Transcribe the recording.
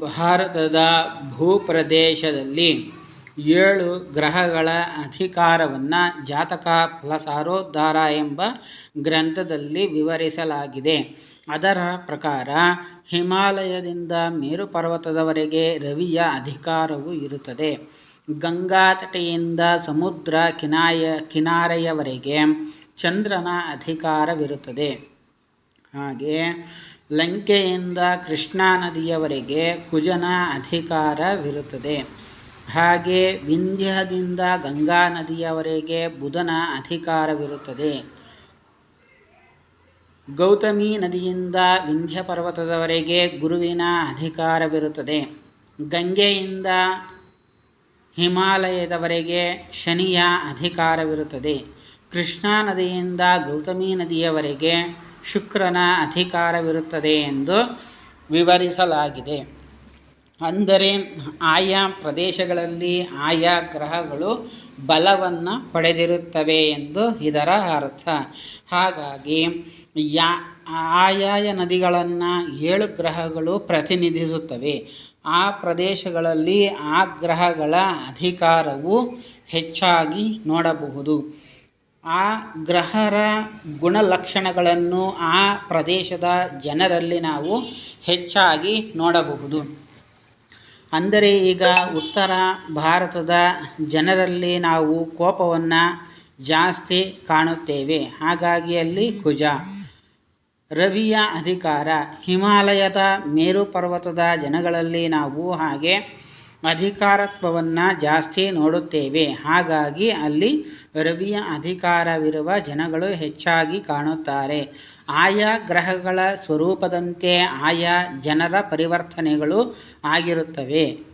ಭಾರತದ ಭೂಪ್ರದೇಶದಲ್ಲಿ ಏಳು ಗ್ರಹಗಳ ಅಧಿಕಾರವನ್ನು ಜಾತಕ ಫಲಸಾರೋದ್ಧಾರ ಎಂಬ ಗ್ರಂಥದಲ್ಲಿ ವಿವರಿಸಲಾಗಿದೆ. ಅದರ ಪ್ರಕಾರ ಹಿಮಾಲಯದಿಂದ ಮೇರು ಪರ್ವತದವರೆಗೆ ರವಿಯ ಅಧಿಕಾರವು ಇರುತ್ತದೆ. ಗಂಗಾ ತಟೆಯಿಂದ ಸಮುದ್ರ ಕಿನಾಯ ಕಿನಾರೆಯವರೆಗೆ ಚಂದ್ರನ ಅಧಿಕಾರವಿರುತ್ತದೆ. ಹಾಗೆ ಲಂಕೆಯಿಂದ ಕೃಷ್ಣಾ ನದಿಯವರೆಗೆ ಕುಜನ ಅಧಿಕಾರವಿರುತ್ತದೆ. ಹಾಗೆ ವಿಂಧ್ಯದಿಂದ ಗಂಗಾ ನದಿಯವರೆಗೆ ಬುಧನ ಅಧಿಕಾರವಿರುತ್ತದೆ. ಗೌತಮಿ ನದಿಯಿಂದ ವಿಂಧ್ಯ ಪರ್ವತದವರೆಗೆ ಗುರುವಿನ ಅಧಿಕಾರವಿರುತ್ತದೆ. ಗಂಗೆಯಿಂದ ಹಿಮಾಲಯದವರೆಗೆ ಶನಿಯ ಅಧಿಕಾರವಿರುತ್ತದೆ. ಕೃಷ್ಣಾ ನದಿಯಿಂದ ಗೌತಮಿ ನದಿಯವರೆಗೆ ಶುಕ್ರನ ಅಧಿಕಾರವಿರುತ್ತದೆ ಎಂದು ವಿವರಿಸಲಾಗಿದೆ. ಅಂದರೆ ಆಯಾ ಪ್ರದೇಶಗಳಲ್ಲಿ ಆಯಾ ಗ್ರಹಗಳು ಬಲವನ್ನು ಪಡೆದಿರುತ್ತವೆ ಎಂದು ಇದರ ಅರ್ಥ. ಹಾಗಾಗಿ ಯಾ, ಆಯಾಯ ನದಿಗಳನ್ನು ಏಳು ಗ್ರಹಗಳು ಪ್ರತಿನಿಧಿಸುತ್ತವೆ. ಆ ಪ್ರದೇಶಗಳಲ್ಲಿ ಆ ಗ್ರಹಗಳ ಅಧಿಕಾರವು ಹೆಚ್ಚಾಗಿ ನೋಡಬಹುದು. ಆ ಗ್ರಹರ ಗುಣಲಕ್ಷಣಗಳನ್ನು ಆ ಪ್ರದೇಶದ ಜನರಲ್ಲಿ ನಾವು ಹೆಚ್ಚಾಗಿ ನೋಡಬಹುದು. ಅಂದರೆ ಈಗ ಉತ್ತರ ಭಾರತದ ಜನರಲ್ಲಿ ನಾವು ಕೋಪವನ್ನು ಜಾಸ್ತಿ ಕಾಣುತ್ತೇವೆ. ಹಾಗಾಗಿ ಅಲ್ಲಿ ಕುಜ. ರವಿಯ ಅಧಿಕಾರ. ಹಿಮಾಲಯದ ಮೇರು ಪರ್ವತದ ಜನಗಳಲ್ಲಿ ನಾವು ಹಾಗೆ ಅಧಿಕಾರತ್ವವನ್ನು ಜಾಸ್ತಿ ನೋಡುತ್ತೇವೆ. ಹಾಗಾಗಿ ಅಲ್ಲಿ ರವಿಯ ಅಧಿಕಾರವಿರುವ ಜನಗಳು ಹೆಚ್ಚಾಗಿ ಕಾಣುತ್ತಾರೆ. ಆಯಾ ಗ್ರಹಗಳ ಸ್ವರೂಪದಂತೆ ಆಯಾ ಜನರ ಪರಿವರ್ತನೆಗಳು ಆಗಿರುತ್ತವೆ.